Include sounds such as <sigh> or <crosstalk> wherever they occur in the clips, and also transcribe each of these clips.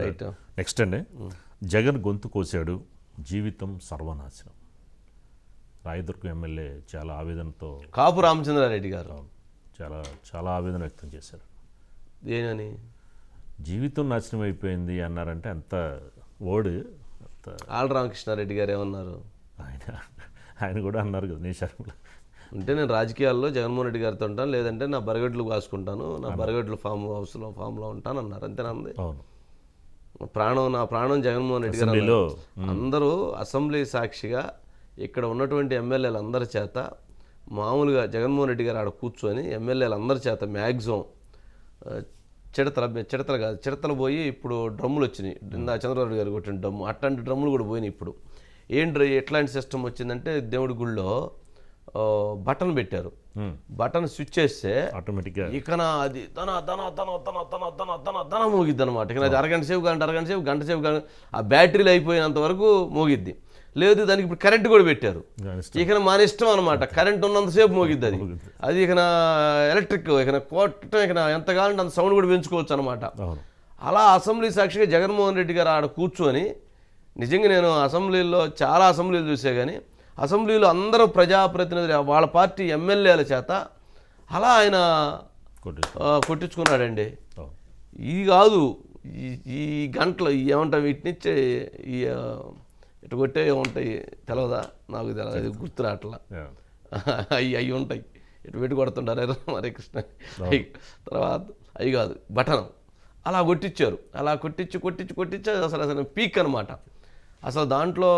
Right next అండి. జగన్ గొంతు కోసాడు జీవితం సర్వనాశనం. రాయదుర్గం ఎమ్మెల్యే చాలా ఆవేదనతో కాపు రామచంద్రారెడ్డి గారు. చాలా చాలా ఆవేదన వ్యక్తం చేశారు. దేనని? జీవితం నాశనం అయిపోయింది అన్నారంటే అంత వర్డ్ అంత ఆళ్ళ రామకృష్ణారెడ్డి గారు ఏమన్నారు? ఆయన ఆయన కూడా అన్నారు కదా నీ శర్మలో అంటే నేను రాజకీయాల్లో జగన్మోహన్ రెడ్డి గారితో ఉంటాను లేదంటే నా బరగడ్లు కాసుకుంటాను నా బరగడ్లు ఫామ్ హౌస్లో ఫామ్లో ఉంటాను అన్నారు అంతేనంది అవును. ప్రాణం నా ప్రాణం జగన్మోహన్ రెడ్డి గారు. అందరూ అసెంబ్లీ సాక్షిగా ఇక్కడ ఉన్నటువంటి ఎమ్మెల్యేలు అందరి చేత మామూలుగా జగన్మోహన్ రెడ్డి గారు ఆడ కూర్చొని ఎమ్మెల్యేలు అందరి చేత మ్యాక్సిమం చిడతల చిడతలు కాదు చిడతలు పోయి ఇప్పుడు డ్రమ్ములు వచ్చినాయి. ఇందా చంద్రబాబు గారు కొట్టిన డ్రమ్ము. అట్లాంటి డ్రమ్ములు కూడా పోయినాయి ఇప్పుడు. ఏంటి ఎట్లాంటి సిస్టమ్ వచ్చిందంటే దేవుడి గుళ్ళో బటన్ పెట్టారు. బటన్ స్విచ్ చేస్తే ఆటోమేటిక్గా ఇకన అది దన దన దన దన దన దన దన దన మోగిద్ది అనమాట ఇక అది అరగంట సేపు గంట అరగంట సేపు గంట సేపు గంట ఆ బ్యాటరీలు అయిపోయినంత వరకు మోగిద్ది. లేదు దానికి ఇప్పుడు కరెంట్ కూడా పెట్టారు. ఇక మన ఇష్టం అనమాట కరెంట్ ఉన్నంతసేపు మోగిద్ది అది. అది ఇక ఎలక్ట్రిక్ ఇక కొట్టడం ఇక ఎంత కావాలంటే అంత సౌండ్ కూడా పెంచుకోవచ్చు అనమాట అలా అసెంబ్లీ సాక్షిగా జగన్మోహన్ రెడ్డి గారు ఆడ కూర్చొని నిజంగా నేను అసెంబ్లీలో చాలా అసెంబ్లీలు చూసే కానీ అసెంబ్లీలో అందరూ ప్రజాప్రతినిధులు వాళ్ళ పార్టీ ఎమ్మెల్యేల చేత అలా ఆయన కొట్టించుకున్నాడండి. ఇది కాదు ఈ ఈ గంటలు ఏమంటాం వీటినిచ్చే ఈ ఇటు కొట్టే ఉంటాయి తెలవదా? నాకు తెలియదు గుర్తు రావట్లా. <laughs> అవి అవి ఉంటాయి. ఇటు పెట్టి కొడుతుంటారు? హరే కృష్ణ. తర్వాత అవి కాదు బటన్. అలా కొట్టించారు అలా కొట్టించి కొట్టించి కొట్టించి అసలు అసలు పీక్ అనమాట అసలు దాంట్లో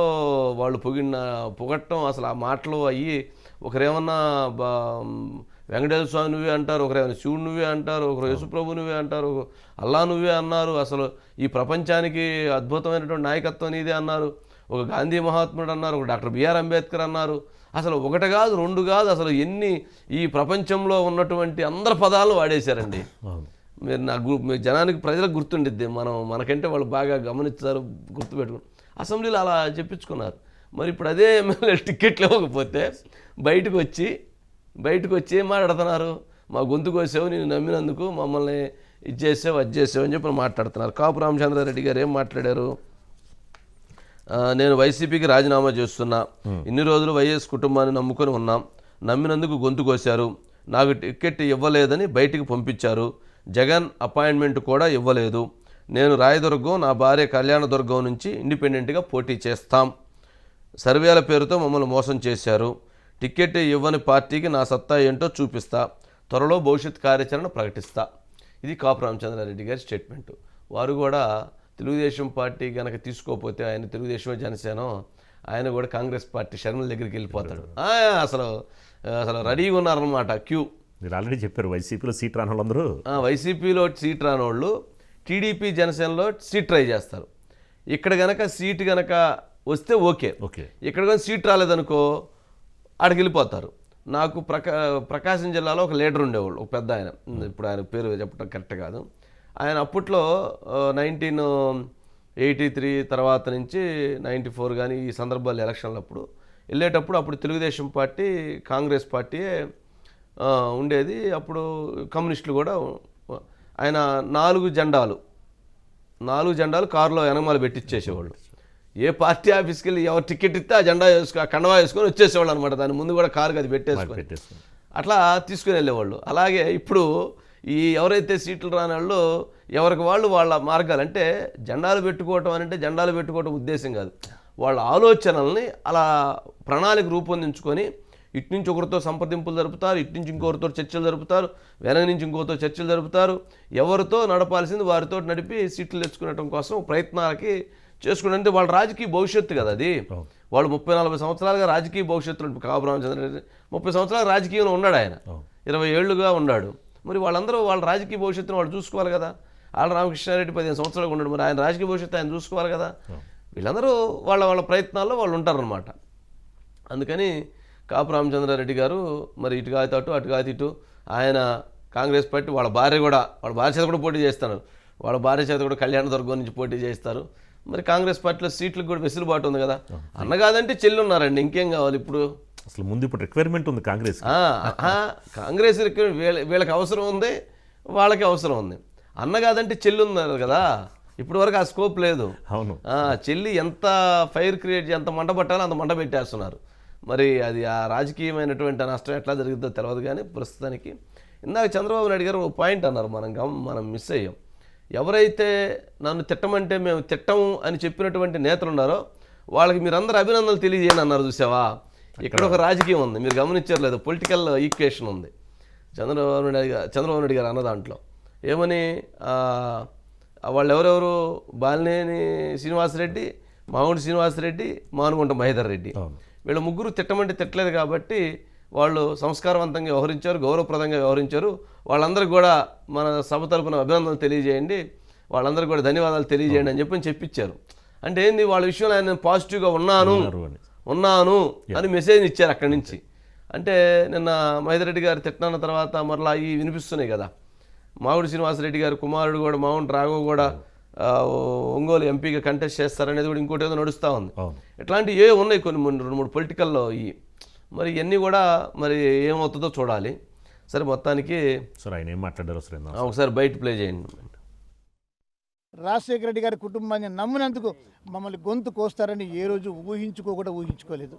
వాళ్ళు పొగిడిన పొగట్టం అసలు ఆ మాటలు అయ్యి ఒకరేమన్నా వెంకటేశ్వర స్వామి నువ్వే అంటారు ఒకరేమన్నా శివుడు నువ్వే అంటారు ఒకరు యేసుప్రభు నువ్వే అంటారు అల్లా నువ్వే అన్నారు. అసలు ఈ ప్రపంచానికి అద్భుతమైనటువంటి నాయకత్వం నీదే అన్నారు. ఒక గాంధీ మహాత్ముడు అన్నారు ఒక డాక్టర్ బిఆర్ అంబేద్కర్ అన్నారు. అసలు ఒకటి కాదు రెండు కాదు అసలు ఎన్ని ఈ ప్రపంచంలో ఉన్నటువంటి అందరి పదాలు వాడేశారండి. మీరు నా గు మీ జనానికి ప్రజలకు గుర్తుండిద్ది. మనం మనకంటే వాళ్ళు బాగా గమనిస్తారు గుర్తుపెట్టుకుని. అసెంబ్లీలో అలా చెప్పించుకున్నారు. మరి ఇప్పుడు అదే ఎమ్మెల్యే టికెట్లు ఇవ్వకపోతే బయటకు వచ్చి బయటకు వచ్చి ఏం మాట్లాడుతున్నారు? మా గొంతు కోసావు నేను నమ్మినందుకు మమ్మల్ని ఇది చేసావు అది చేసావు అని చెప్పి మాట్లాడుతున్నారు. కాపు రామచంద్రారెడ్డి గారు ఏం మాట్లాడారు? నేను వైసీపీకి రాజీనామా చేస్తున్నా. ఇన్ని రోజులు వైఎస్ కుటుంబాన్ని నమ్ముకొని ఉన్నాం. నమ్మినందుకు గొంతు కోశారు నాకు టికెట్ ఇవ్వలేదని బయటికి పంపించారు. జగన్ అపాయింట్మెంట్ కూడా ఇవ్వలేదు. నేను రాయదుర్గం నా భార్య కళ్యాణదుర్గం నుంచి ఇండిపెండెంట్గా పోటీ చేస్తాం. సర్వేల పేరుతో మమ్మల్ని మోసం చేశారు. టికెట్ ఇవ్వని పార్టీకి నా సత్తా ఏంటో చూపిస్తా. త్వరలో భవిష్యత్ కార్యాచరణ ప్రకటిస్తా. ఇది కాపు రామచంద్రారెడ్డి గారి స్టేట్మెంట్. వారు కూడా తెలుగుదేశం పార్టీ కనుక తీసుకోకపోతే ఆయన తెలుగుదేశం జనసేన ఆయన కూడా కాంగ్రెస్ పార్టీ షర్మిల దగ్గరికి వెళ్ళిపోతాడు. అసలు అసలు రెడీగా ఉన్నారనమాట క్యూ. మీరు ఆల్రెడీ చెప్పారు వైసీపీలో సీట్ రాని వాళ్ళందరూ ఆ, వైసీపీలో సీట్ రానోళ్ళు టీడీపీ జనసేనలో సీట్ ట్రై చేస్తారు. ఇక్కడ గనక సీట్ గనక వస్తే ఓకే. ఓకే. ఇక్కడ కానీ సీట్ రాలేదనుకో ఆడికి వెళ్ళిపోతారు నాకు ప్రకా ప్రకాశం జిల్లాలో ఒక లీడర్ ఉండేవాళ్ళు ఒక పెద్ద ఆయన. ఇప్పుడు ఆయన పేరు చెప్పడం కరెక్ట్ కాదు. ఆయన అప్పట్లో నైన్టీన్ ఎయిటీ త్రీ తర్వాత నుంచి నైంటీ ఫోర్ కానీ ఈ సందర్భాలు ఎలక్షన్లప్పుడు వెళ్ళేటప్పుడు అప్పుడు తెలుగుదేశం పార్టీ కాంగ్రెస్ పార్టీ ఉండేది. అప్పుడు కమ్యూనిస్టులు కూడా ఆయన నాలుగు జెండాలు నాలుగు జెండాలు కారులో వెనకమాల పెట్టిచ్చేసేవాళ్ళు. ఏ పార్టీ ఆఫీస్కి వెళ్ళి ఎవరు టికెట్ ఇస్తే ఆ జెండా వేసుకో కండవా వేసుకొని వచ్చేసేవాళ్ళు అనమాట దాని ముందు కూడా కారుకి అది పెట్టేసుకొని. పెట్టేసుకుని. అట్లా తీసుకుని వెళ్ళేవాళ్ళు. అలాగే ఇప్పుడు ఈ ఎవరైతే సీట్లు రాని వాళ్ళు ఎవరికి వాళ్ళు వాళ్ళ మార్గాలు అంటే జెండాలు పెట్టుకోవటం అని అంటే జెండాలు పెట్టుకోవటం ఉద్దేశం కాదు. వాళ్ళ ఆలోచనల్ని అలా ప్రణాళిక రూపొందించుకొని ఇటు నుంచి ఒకరితో సంప్రదింపులు జరుపుతారు ఇటు నుంచి ఇంకొకరితో చర్చలు జరుపుతారు వెనక నుంచి ఇంకొకరితో చర్చలు జరుపుతారు. ఎవరితో నడపాల్సింది వారితో నడిపి సీట్లు తెచ్చుకునడం కోసం ప్రయత్నాలకి చేసుకుంటే వాళ్ళ రాజకీయ భవిష్యత్తు కదా అది. వాళ్ళు ముప్పై నలభై సంవత్సరాలుగా రాజకీయ భవిష్యత్తులో కాపు రామచంద్ర ముప్పై సంవత్సరాలు రాజకీయంలో ఉన్నాడు ఆయన. ఇరవై ఏళ్ళుగా ఉన్నాడు. మరి వాళ్ళందరూ వాళ్ళ రాజకీయ భవిష్యత్తును వాళ్ళు చూసుకోవాలి కదా. ఆళ్ళ రామకృష్ణారెడ్డి పదిహేను సంవత్సరాలు ఉన్నాడు. మరి ఆయన రాజకీయ భవిష్యత్తు ఆయన చూసుకోవాలి కదా. వీళ్ళందరూ వాళ్ళ వాళ్ళ ప్రయత్నాల్లో వాళ్ళు ఉంటారనమాట అందుకని కాపు రామచంద్రారెడ్డి గారు మరి ఇటు కాదు అటు అటు కాదు ఇటు ఆయన కాంగ్రెస్ పార్టీ వాళ్ళ భార్య కూడా వాళ్ళ భార్య చేత కూడా పోటీ చేస్తారు. వాళ్ళ భార్య చేత కూడా కళ్యాణ దుర్గం నుంచి పోటీ చేస్తారు. మరి కాంగ్రెస్ పార్టీలో సీట్లకు కూడా వెసులుబాటు ఉంది కదా. అన్న కాదంటే చెల్లి ఉన్నారండి ఇంకేం కావాలి ఇప్పుడు? అసలు ముందు ఇప్పుడు రిక్వైర్మెంట్ ఉంది కాంగ్రెస్ కాంగ్రెస్ వీళ్ళ వీళ్ళకి అవసరం ఉంది వాళ్ళకి అవసరం ఉంది. అన్న కాదంటే చెల్లి ఉన్నారు కదా. ఇప్పటి వరకు ఆ స్కోప్ లేదు. అవును. చెల్లి ఎంత ఫైర్ క్రియేట్ ఎంత మంట పట్టాలో అంత మంట పెట్టేస్తున్నారు. మరి అది ఆ రాజకీయమైనటువంటి నష్టం ఎట్లా జరుగుతుందో తెలియదు కానీ ప్రస్తుతానికి ఇందాక చంద్రబాబు నాయుడు గారు ఒక పాయింట్ అన్నారు మనం గమ మనం మిస్ అయ్యాం. ఎవరైతే నన్ను తిట్టమంటే మేము తిట్టము అని చెప్పినటువంటి నేతలు ఉన్నారో వాళ్ళకి మీరందరూ అభినందనలు తెలియజేయని అన్నారు చూసావా? ఇక్కడ ఒక రాజకీయం ఉంది మీరు గమనించారు లేదు? పొలిటికల్ ఈక్వేషన్ ఉంది. చంద్రబాబు నాయుడు గారు చంద్రబాబు నాయుడు గారు అన్న దాంట్లో. ఏమని? వాళ్ళు ఎవరెవరు బాలినేని శ్రీనివాసరెడ్డి మామూడు శ్రీనివాసరెడ్డి మానుగుంట మహేదర్ రెడ్డి. వీళ్ళ ముగ్గురు తిట్టమంటే తిట్టలేదు కాబట్టి వాళ్ళు సంస్కారవంతంగా వ్యవహరించారు గౌరవప్రదంగా వ్యవహరించారు. వాళ్ళందరికీ కూడా మన సభ తరపున అభినందనలు తెలియజేయండి. వాళ్ళందరికీ కూడా ధన్యవాదాలు తెలియజేయండి అని చెప్పి చెప్పించారు అంటే ఏంది వాళ్ళ విషయంలో ఆయన పాజిటివ్గా ఉన్నాను ఉన్నాను అని మెసేజ్ ఇచ్చారు అక్కడి నుంచి. అంటే నిన్న మహేదర్ రెడ్డి గారు తిట్టిన తర్వాత మరలా ఈ వినిపిస్తున్నాయి కదా. మావుడి శ్రీనివాసరెడ్డి గారు కుమారుడు కూడా మావుంటి రాఘవ్ కూడా ఒంగోలు ఎంపీగా కంటెస్ట్ చేస్తారనేది కూడా ఇంకోటి ఏదో నడుస్తూ ఉంది. ఇట్లాంటివి ఏ ఉన్నాయి కొన్ని మూడు- రెండు మూడు పొలిటికల్లో ఈ మరి ఇవన్నీ కూడా మరి ఏమవుతుందో చూడాలి. సరే మొత్తానికి సార్ ఆయన ఏం మాట్లాడారో సార్ ఒకసారి బయట ప్లే చేయండి. రాజశేఖర రెడ్డి గారి కుటుంబాన్ని నమ్మినందుకు మమ్మల్ని గొంతు కోస్తారని ఏ రోజు ఊహించుకోకుండా ఊహించుకోలేదు.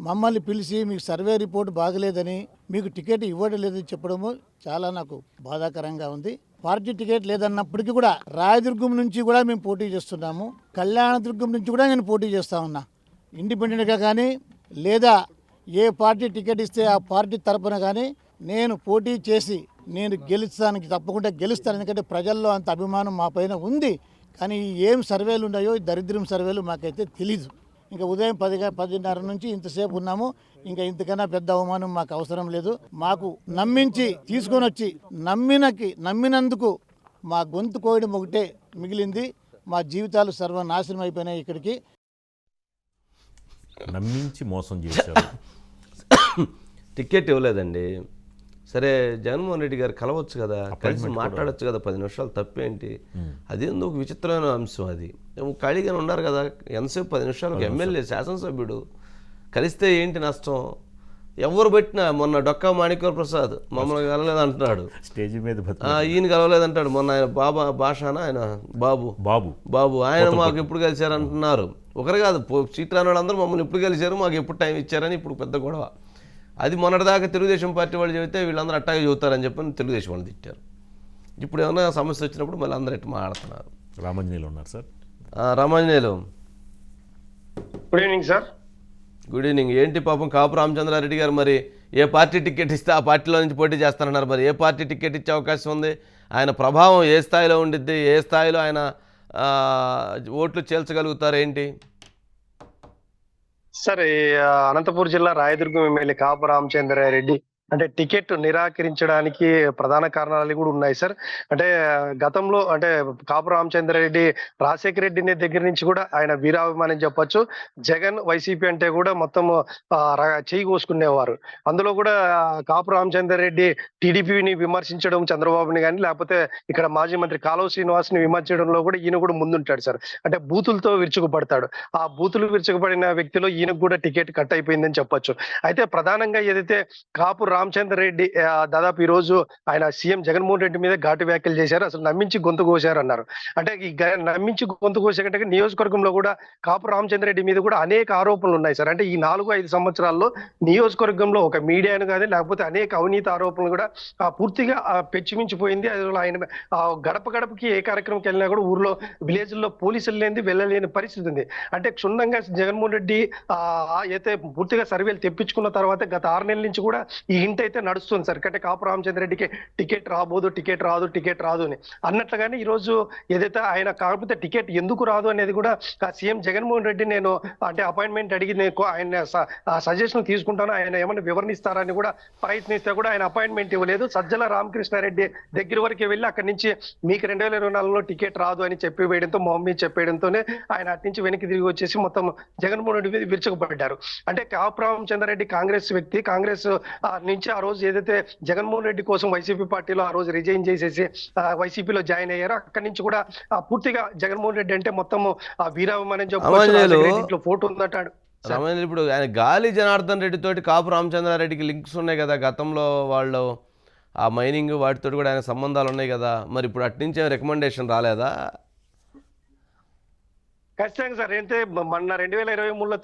మమ్మల్ని పిలిచి మీకు సర్వే రిపోర్ట్ బాగలేదని మీకు టికెట్ ఇవ్వడం లేదని చెప్పడము చాలా నాకు బాధాకరంగా ఉంది. పార్టీ టికెట్ లేదన్నప్పటికీ కూడా రాయదుర్గం నుంచి కూడా మేము పోటీ చేస్తున్నాము. కళ్యాణదుర్గం నుంచి కూడా నేను పోటీ చేస్తా ఉన్నా. ఇండిపెండెంట్గా కానీ లేదా ఏ పార్టీ టికెట్ ఇస్తే ఆ పార్టీ తరపున కానీ నేను పోటీ చేసి నేను గెలుస్తానికి తప్పకుండా గెలుస్తాను. ఎందుకంటే ప్రజల్లో అంత అభిమానం మా పైన ఉంది. కానీ ఏం సర్వేలు ఉన్నాయో దరిద్రం సర్వేలు మాకైతే తెలీదు. ఇంకా ఉదయం పది పదిన్నర నుంచి ఇంతసేపు ఉన్నాము. ఇంకా ఇంతకన్నా పెద్ద అవమానం మాకు అవసరం లేదు. మాకు నమ్మించి తీసుకొని వచ్చి నమ్మినకి నమ్మినందుకు మా గొంతు కోయడం ఒకటే మిగిలింది. మా జీవితాలు సర్వనాశనం అయిపోయినాయి ఇక్కడికి. నమ్మించి మోసం చేశారు. <coughs> టికెట్ ఇవ్వలేదండి. సరే జగన్మోహన్ రెడ్డి గారు కలవచ్చు కదా కలిసి మాట్లాడొచ్చు కదా పది నిమిషాలు తప్పేంటి? అది ఎందుకు విచిత్రమైన అంశం అది? ఏమో ఖాళీగానే ఉన్నారు కదా ఎంతసేపు పది నిమిషాలు ఒక ఎమ్మెల్యే శాసనసభ్యుడు? కలిస్తే ఏంటి నష్టం? ఎవరు పెట్టినా మొన్న డొక్కా మాణిక్య ప్రసాద్ మమ్మల్ని కలలేదు అంటున్నాడు స్టేజ్ మీద ఈయన కలవలేదంటాడు. మొన్న ఆయన బాబా భాషాన ఆయన? బాబు. బాబు. బాబు. ఆయన మాకు ఎప్పుడు కలిశారు అంటున్నారు ఒకరు కాదు సీట్ రాని వాళ్ళందరూ మమ్మల్ని ఎప్పుడు కలిశారు? మాకు ఎప్పుడు టైం ఇచ్చారని ఇప్పుడు పెద్ద గొడవ. అది మొన్నటిదాకా తెలుగుదేశం పార్టీ వాళ్ళు చెబితే వీళ్ళందరూ అట్టాగే చెబుతారని చెప్పి తెలుగుదేశం వాళ్ళు తిట్టారు. ఇప్పుడు ఏమైనా సమస్య వచ్చినప్పుడు మళ్ళీ అందరూ ఎట్టు మాట్లాడుతున్నారు? రామంజనీలు ఉన్నారు సార్. ఆ, Ramanjaneyulu. Good evening sir good evening ఏంటి పాపం కాపు రామచంద్రారెడ్డి గారు మరి ఏ పార్టీ టికెట్ ఇస్తే ఆ పార్టీలో నుంచి పోటీ చేస్తానన్నారు. మరి ఏ పార్టీ టికెట్ ఇచ్చే అవకాశం ఉంది? ఆయన ప్రభావం ఏ స్థాయిలో ఉండిద్ది? ఏ స్థాయిలో ఆయన ఆ, ఓట్లు చేల్చగలుగుతారు ఏంటి? సార్ అనంతపూర్ జిల్లా రాయదుర్గం ఎమ్మెల్యే కాపు రామచంద్రారెడ్డి అంటే టికెట్ నిరాకరించడానికి ప్రధాన కారణాలు కూడా ఉన్నాయి సార్. అంటే గతంలో అంటే కాపు రామచంద్రారెడ్డి రాజశేఖర రెడ్డిని దగ్గర నుంచి కూడా ఆయన వీరాభిమానం చెప్పొచ్చు. జగన్ వైసీపీ అంటే కూడా మొత్తం చేయి కోసుకునేవారు. అందులో కూడా కాపు రామచంద్రారెడ్డి టీడీపీని విమర్శించడం చంద్రబాబుని కానీ లేకపోతే ఇక్కడ మాజీ మంత్రి కాలువ శ్రీనివాస్ని విమర్శించడంలో కూడా ఈయన కూడా ముందుంటాడు సార్. అంటే బూతులతో విరుచుకుపడతాడు. ఆ బూతులు విరుచుకుపడిన వ్యక్తిలో ఈయనకు కూడా టికెట్ కట్ అయిపోయిందని చెప్పొచ్చు. అయితే ప్రధానంగా ఏదైతే కాపు రామచంద్ర రెడ్డి దాదాపు ఈ రోజు ఆయన సీఎం జగన్మోహన్ రెడ్డి మీద ఘాటు వ్యాఖ్యలు చేశారు. అసలు నమ్మించి గొంతు కోశారు అన్నారు. అంటే ఈ గ- నమ్మించి గొంతు కోసే కంటే నియోజకవర్గంలో కూడా కాపు రామచంద్ర రెడ్డి మీద కూడా అనేక ఆరోపణలు ఉన్నాయి సార్. అంటే ఈ నాలుగు ఐదు సంవత్సరాల్లో నియోజకవర్గంలో ఒక మీడియాను కానీ లేకపోతే అనేక అవినీతి ఆరోపణలు కూడా పూర్తిగా పెచ్చిమించిపోయింది. అసలు ఆయన గడప గడపకి ఏ కార్యక్రమంకి వెళ్ళినా కూడా ఊర్లో విలేజ్లో పోలీసులు లేనిది వెళ్ళలేని పరిస్థితి ఉంది. అంటే క్షుణ్ణంగా జగన్మోహన్ రెడ్డి అయితే పూర్తిగా సర్వేలు తెప్పించుకున్న తర్వాత గత ఆరు నెలల నుంచి కూడా ఈ ఇంటి అయితే నడుస్తుంది సార్. అంటే కాపు రామచంద్రరెడ్డికి టికెట్ రాబోదు టికెట్ రాదు టికెట్ రాదు అని. అన్నట్లుగానే ఈ రోజు ఏదైతే ఆయన కాకపోతే టికెట్ ఎందుకు రాదు అనేది కూడా ఆ సీఎం జగన్మోహన్ రెడ్డి నేను అంటే అపాయింట్మెంట్ అడిగి నేను ఆయన సజెషన్ తీసుకుంటాను. ఆయన ఏమైనా వివరణిస్తారని కూడా ప్రయత్నిస్తే కూడా ఆయన అపాయింట్మెంట్ ఇవ్వలేదు. సజ్జల రామకృష్ణారెడ్డి దగ్గర వరకు వెళ్ళి అక్కడి నుంచి మీకు రెండు వేల ఇరవై నాలుగులో టికెట్ రాదు అని చెప్పి వేయడంతో మమ్మీ చెప్పేయడంతోనే ఆయన అటు నుంచి వెనక్కి తిరిగి వచ్చేసి మొత్తం జగన్మోహన్ రెడ్డి మీద విరుచుకుపడ్డారు. అంటే కాపు రామచంద్రారెడ్డి కాంగ్రెస్ వ్యక్తి కాంగ్రెస్ నుంచి ఆ రోజు ఏదైతే జగన్మోహన్ రెడ్డి కోసం వైసీపీ పార్టీలో ఆ రోజు రిజైన్ చేసేసి వైసీపీలో జాయిన్ అయ్యారు అక్కడి నుంచి కూడా పూర్తిగా జగన్మోహన్ రెడ్డి అంటే మొత్తం ఆ వీరాభిమానం ఇంట్లో ఫోటో ఉందంటాడు. రామాంజనేయులు ఇప్పుడు ఆయన గాలి జనార్దన్ రెడ్డి తోటి కాపు రామచంద్రారెడ్డికి లింక్స్ ఉన్నాయి కదా గతంలో వాళ్ళు. ఆ మైనింగ్ వాటితో కూడా ఆయన సంబంధాలు ఉన్నాయి కదా. మరి ఇప్పుడు అటు నుంచి రికమెండేషన్ రాలేదా? ఖచ్చితంగా సార్. అయితే మొన్న రెండు వేల ఇరవై మూడులో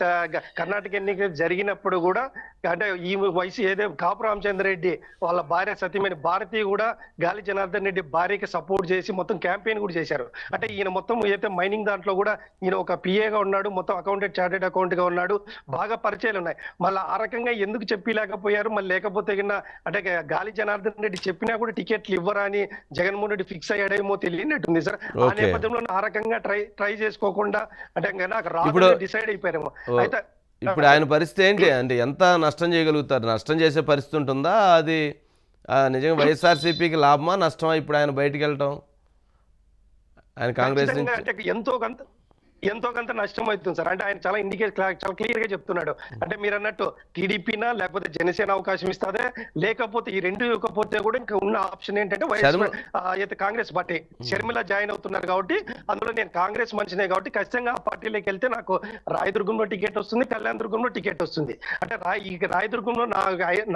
కర్ణాటక ఎన్నిక జరిగినప్పుడు కూడా అంటే ఈ వయసు ఏదో కాపు రామచంద్ర రెడ్డి వాళ్ళ భార్య సతీమణి భారతి కూడా గాలి జనార్దన్ రెడ్డి భార్యకి సపోర్ట్ చేసి మొత్తం క్యాంపెయిన్ కూడా చేశారు. అంటే ఈయన మొత్తం ఏదైతే మైనింగ్ దాంట్లో కూడా ఈయన ఒక పిఏగా ఉన్నాడు మొత్తం అకౌంటెంట్ చార్టెడ్ అకౌంట్గా ఉన్నాడు బాగా పరిచయాలు ఉన్నాయి. మళ్ళీ ఆ రకంగా ఎందుకు చెప్పలేకపోయారు? మళ్ళీ లేకపోతే కింద అంటే గాలి జనార్దన్ రెడ్డి చెప్పినా కూడా టికెట్లు ఇవ్వరా అని జగన్మోహన్ రెడ్డి ఫిక్స్ అయ్యాడేమో తెలియనట్టుంది సార్. ఆ. నేపథ్యంలో ఆ రకంగా ట్రై ట్రై చేసుకోకుండా అంటే ఇంకా నాకు రాదు డిసైడ్ అయిపోయారేమో. అయితే ఇప్పుడు ఆయన పరిస్థితి ఏంటి అంటే ఎంత నష్టం చేయగలుగుతారు? నష్టం చేసే పరిస్థితి ఉంటుందా? అది నిజంగా వైఎస్ఆర్సీపీకి లాభమా? నష్టమా? ఇప్పుడు ఆయన బయటికి వెళ్ళటం? ఆయన కాంగ్రెస్ నుంచి ఎంతో కొంత ఎంతో కొంత నష్టం అవుతుంది సార్. అంటే ఆయన చాలా ఇండికేట్ చాలా క్లియర్గా చెప్తున్నాడు. అంటే మీరు అన్నట్టు టీడీపీనా లేకపోతే జనసేన అవకాశం ఇస్తాదే? లేకపోతే ఈ రెండు ఇవ్వకపోతే కూడా ఇంకా ఉన్న ఆప్షన్ ఏంటంటే YS Congress party. Sharmila join అవుతున్నారు కాబట్టి అందులో నేను కాంగ్రెస్ మనిషినే కాబట్టి ఖచ్చితంగా ఆ పార్టీలోకి వెళ్తే నాకు రాయదుర్గంలో టికెట్ వస్తుంది కళ్యాణ దుర్గంలో టికెట్ వస్తుంది. అంటే రాయ్ ఈ రాయదుర్గంలో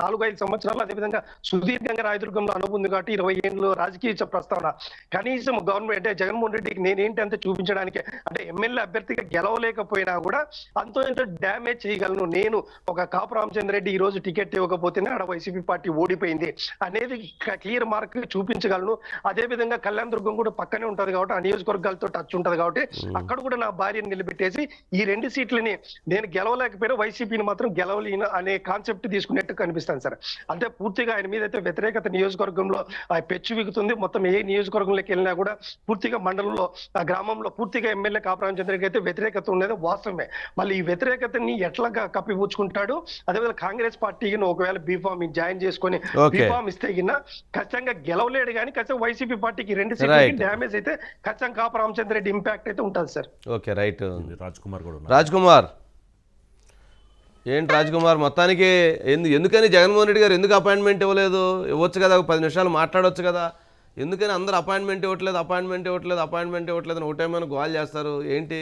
నాలుగు ఐదు సంవత్సరాలు అదేవిధంగా సుదీర్ఘంగా రాయదుర్గంలో అనుభవం ఉంది కాబట్టి ఇరవై ఏళ్ళు రాజకీయ ప్రస్తావన. కనీసం గవర్నమెంట్ అంటే జగన్మోహన్ రెడ్డికి నేనేంటి అంత చూపించడానికి? అంటే ఎమ్మెల్యే అభ్యర్థిగా గెలవలేకపోయినా కూడా అంతో ఎంతో డ్యామేజ్ చేయగలను. నేను ఒక కాపు రామచంద్ర రెడ్డి ఈ రోజు టికెట్ ఇవ్వకపోతేనే ఆడ వైసీపీ పార్టీ ఓడిపోయింది అనేది క్లియర్ మార్క్ చూపించగలను. అదే విధంగా కళ్యాణ దుర్గం కూడా పక్కనే ఉంటది కాబట్టి ఆ నియోజకవర్గాలతో టచ్ ఉంటది కాబట్టి అక్కడ కూడా నా భార్యను నిలబెట్టేసి ఈ రెండు సీట్లని నేను గెలవలేకపోయినా వైసీపీని మాత్రం గెలవలేను అనే కాన్సెప్ట్ తీసుకున్నట్టు కనిపిస్తాను సార్. అంటే పూర్తిగా ఆయన మీద అయితే వ్యతిరేకత నియోజకవర్గంలో ఆ పెచ్చు విగుతుంది. మొత్తం ఏ నియోజకవర్గంలోకి వెళ్ళినా కూడా పూర్తిగా మండలంలో ఆ గ్రామంలో పూర్తిగా ఎమ్మెల్యే కాపురామచంద్రకి అయితే వ్యతిరేకత ఉండేది వాస్తవమే. మళ్ళీ ఈ వ్యతిరేకతని ఎట్లా కప్పిపుచ్చుకుంటాడు? అదేవిధంగా కాంగ్రెస్ పార్టీకి ఒకవేళ బీఫామ్ జాయిన్ చేసుకొని. బీఫామ్ ఇస్తే గిన్న ఖచ్చితంగా గెలవలేడు కానీ ఖచ్చితంగా వైసీపీ పార్టీకి రెండు. సీట్లకి డ్యామేజ్ అయితే ఖచ్చితంగా కాపు రామచంద్ర రెడ్డి ఇంపాక్ట్ అయితే ఉంటుంది sir. Okay right. Raj Kumar కూడా రాజ్ కుమార్ ఏంటి రాజ్ కుమార్ మొత్తానికి ఎందు ఎందుకని జగన్మోహన్ రెడ్డి గారు ఎందుకు అపాయింట్మెంట్ ఇవ్వలేదు? ఇవ్వచ్చు కదా ఒక పది నిమిషాలు మాట్లాడవచ్చు కదా. ఎందుకని అందరు అపాయింట్మెంట్ ఇవ్వట్లేదు అపాయింట్మెంట్ ఇవ్వట్లేదు అపాయింట్మెంట్ ఇవ్వట్లేదు అని ఒకటేమైనా గోల్ చేస్తారు? ఏంటి?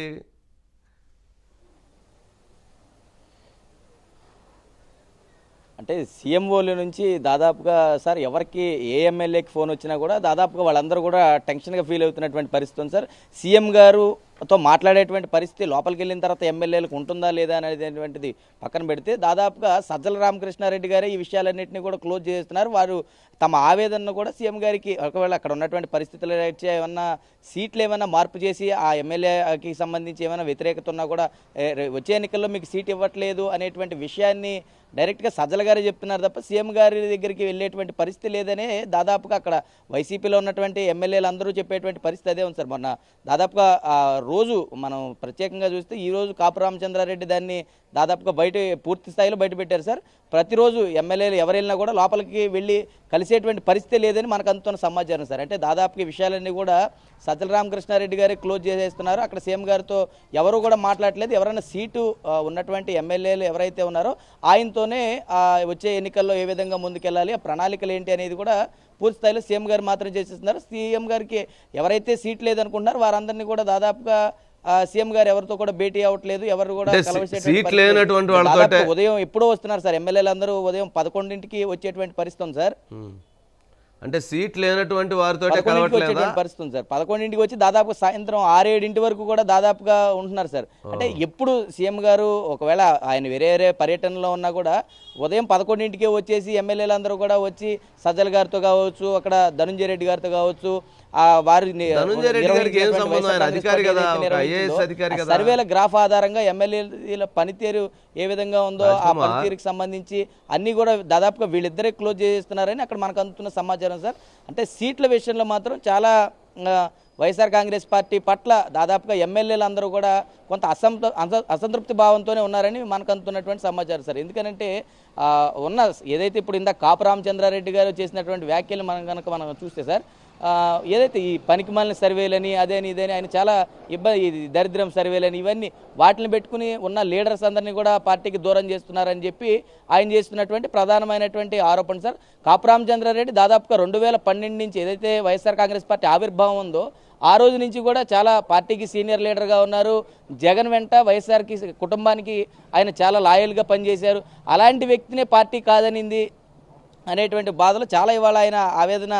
అంటే సీఎంఓల నుంచి దాదాపుగా సార్ ఎవరికి ఏ ఎమ్మెల్యేకి ఫోన్ వచ్చినా కూడా దాదాపుగా వాళ్ళందరూ కూడా టెన్షన్గా ఫీల్ అవుతున్నటువంటి పరిస్థితి ఉంది సార్. సీఎం గారుతో మాట్లాడేటువంటి పరిస్థితి లోపలికి వెళ్ళిన తర్వాత ఎమ్మెల్యేలకు ఉంటుందా లేదా అనేటువంటిది పక్కన పెడితే దాదాపుగా సజ్జల రామకృష్ణారెడ్డి గారే ఈ విషయాలన్నింటినీ కూడా క్లోజ్ చేస్తున్నారు. వారు తమ ఆవేదనను కూడా సీఎం గారికి ఒకవేళ అక్కడ ఉన్నటువంటి పరిస్థితులు ఏమన్నా సీట్లు ఏమైనా మార్పు చేసి ఆ ఎమ్మెల్యేకి సంబంధించి ఏమైనా వ్యతిరేకత ఉన్నా కూడా వచ్చే ఎన్నికల్లో మీకు సీట్ ఇవ్వట్లేదు అనేటువంటి విషయాన్ని డైరెక్ట్గా సజ్జల గారే చెప్తున్నారు తప్ప సీఎం గారి దగ్గరికి వెళ్ళేటువంటి పరిస్థితి లేదనే దాదాపుగా అక్కడ వైసీపీలో ఉన్నటువంటి ఎమ్మెల్యేలు అందరూ చెప్పేటువంటి పరిస్థితి అదే ఉంది సార్. మొన్న దాదాపుగా రోజు మనం ప్రత్యేకంగా చూస్తే ఈరోజు కాపు రామచంద్రారెడ్డి దాన్ని దాదాపుగా బయట పూర్తి స్థాయిలో బయట పెట్టారు సార్. ప్రతిరోజు ఎమ్మెల్యేలు ఎవరు వెళ్ళినా కూడా లోపలికి వెళ్ళి కలిసేటువంటి పరిస్థితి లేదని మనకు అందుతున్న సమాచారం సార్. అంటే దాదాపుగా విషయాలన్నీ కూడా సజ్జల రామకృష్ణారెడ్డి గారే క్లోజ్ చేసేస్తున్నారు. అక్కడ సీఎం గారితో ఎవరు కూడా మాట్లాడలేదు ఎవరైనా సీటు ఉన్నటువంటి ఎమ్మెల్యేలు ఎవరైతే ఉన్నారో ఆయనతోనే వచ్చే ఎన్నికల్లో ఏ విధంగా ముందుకెళ్ళాలి ఆ ప్రణాళికలు ఏంటి అనేది కూడా పూర్తి స్థాయిలో సీఎం గారు మాత్రం చేసేస్తున్నారు. సీఎం గారికి ఎవరైతే సీట్ లేదనుకుంటున్నారో వారందరినీ కూడా దాదాపుగా సీఎం గారు ఎవరితో కూడా భేటీ అవ్వట్లేదు ఎవరు కూడా కలవసేటువంటి ఉదయం ఎప్పుడో వస్తున్నారు సార్ ఎమ్మెల్యేలు అందరూ ఉదయం పదకొండింటికి వచ్చేటువంటి పరిస్థితి ఉంది సార్. అంటే సీట్ లేనటువంటి వారితో పదకొండింటికి కలవట్లేదా? వచ్చేటువంటి పరిస్థితి ఉంది సార్. పదకొండింటికి వచ్చి దాదాపు సాయంత్రం ఆరేడింటి వరకు కూడా దాదాపుగా ఉంటున్నారు సార్. అంటే ఎప్పుడు సీఎం గారు ఒకవేళ ఆయన వేరే వేరే పర్యటనలో ఉన్నా కూడా ఉదయం పదకొండింటికే వచ్చేసి ఎమ్మెల్యేలు అందరూ కూడా వచ్చి సజ్జల గారితో కావచ్చు అక్కడ ధనుంజయ రెడ్డి గారితో కావచ్చు. సర్వేల గ్రాఫ్ ఆధారంగా ఎమ్మెల్యేల పనితీరు ఏ విధంగా ఉందో ఆ. పనితీరుకి సంబంధించి అన్ని కూడా దాదాపుగా వీళ్ళిద్దరే క్లోజ్ చేస్తున్నారని అక్కడ మనకు అందుతున్న సమాచారం సార్ అంటే సీట్ల విషయంలో మాత్రం చాలా వైఎస్ఆర్ కాంగ్రెస్ పార్టీ పట్ల దాదాపుగా ఎమ్మెల్యేలు అందరూ కూడా కొంత అసంత అస- అసంతృప్తి భావంతోనే ఉన్నారని మనకు అందుతున్నటువంటి సమాచారం సార్. ఎందుకంటే ఉన్న ఏదైతే ఇప్పుడు ఇందాక కాపు రామచంద్రారెడ్డి గారు చేసినటువంటి వ్యాఖ్యలు మనం కనుక మనం చూస్తే సార్ ఏదైతే ఈ పనికిమాలిన సర్వేలని అదేని ఇదేని ఆయన చాలా ఇబ్బంది ఇది దరిద్రం సర్వేలని ఇవన్నీ వాటిని పెట్టుకుని ఉన్న లీడర్స్ అందరినీ కూడా పార్టీకి దూరం చేస్తున్నారని చెప్పి ఆయన చేస్తున్నటువంటి ప్రధానమైనటువంటి ఆరోపణ సార్. కాపురామచంద్రారెడ్డి దాదాపుగా రెండు వేల పన్నెండు నుంచి ఏదైతే వైఎస్ఆర్ కాంగ్రెస్ పార్టీ ఆవిర్భావం ఉందో ఆ రోజు నుంచి కూడా చాలా పార్టీకి సీనియర్ లీడర్గా ఉన్నారు. జగన్ వెంట వైఎస్ఆర్కి కుటుంబానికి ఆయన చాలా లాయల్గా పనిచేశారు. అలాంటి వ్యక్తినే పార్టీ కాదనింది అనేటువంటి బాధలు చాలా ఇవాళ ఆయన ఆవేదన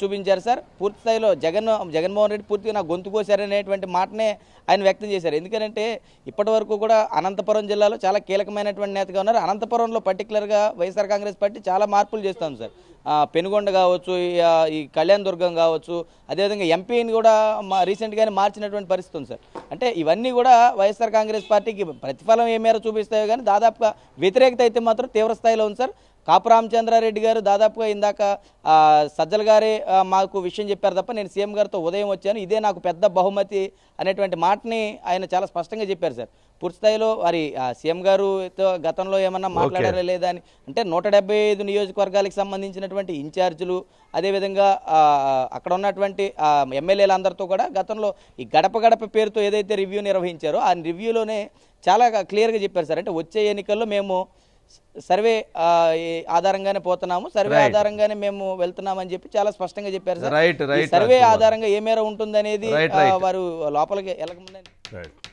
చూపించారు సార్. పూర్తి స్థాయిలో జగన్ జగన్మోహన్ రెడ్డి పూర్తిగా నా గొంతు కోశారనేటువంటి మాటనే ఆయన వ్యక్తం చేశారు. ఎందుకంటే ఇప్పటి వరకు కూడా అనంతపురం జిల్లాలో చాలా కీలకమైనటువంటి నేతగా ఉన్నారు. అనంతపురంలో పర్టికులర్గా వైఎస్ఆర్ కాంగ్రెస్ పార్టీ చాలా మార్పులు చేస్తాం సార్. పెనుగొండ కావచ్చు ఈ, ఈ కళ్యాణ్ దుర్గం కావచ్చు అదేవిధంగా ఎంపీని కూడా మా రీసెంట్గానే మార్చినటువంటి పరిస్థితి ఉంది సార్. అంటే ఇవన్నీ కూడా వైఎస్ఆర్ కాంగ్రెస్ పార్టీకి ప్రతిఫలం ఏ మేర చూపిస్తాయో కానీ దాదాపుగా వ్యతిరేకత అయితే మాత్రం తీవ్ర స్థాయిలో ఉంది సార్. కాపు రామచంద్రారెడ్డి గారు దాదాపుగా ఇందాక సజ్జల గారే మాకు విషయం చెప్పారు తప్ప నేను సీఎం గారితో ఉదయం వచ్చాను. ఇదే నాకు పెద్ద బహుమతి అనేటువంటి మాటని ఆయన చాలా స్పష్టంగా చెప్పారు సార్. పూర్తి స్థాయిలో వారి ఆ, సీఎం గారుతో గతంలో ఏమన్నా మాట్లాడారా లేదా అని అంటే నూట డెబ్బై ఐదు నియోజకవర్గాలకు సంబంధించినటువంటి ఇన్ఛార్జీలు అదేవిధంగా అక్కడ ఉన్నటువంటి ఎమ్మెల్యేలందరితో కూడా గతంలో ఈ గడప గడప పేరుతో ఏదైతే రివ్యూ నిర్వహించారో ఆ రివ్యూలోనే చాలా క్లియర్గా చెప్పారు సార్. అంటే వచ్చే ఎన్నికల్లో మేము సర్వే ఆధారంగానే పోతున్నాము సర్వే. ఆధారంగానే మేము వెళ్తున్నామని చెప్పి చాలా స్పష్టంగా చెప్పారు సార్ సర్వే. ఆధారంగా ఏ మేర ఆ, right. వారు లోపలికి వెళ్ళకముందే రైట్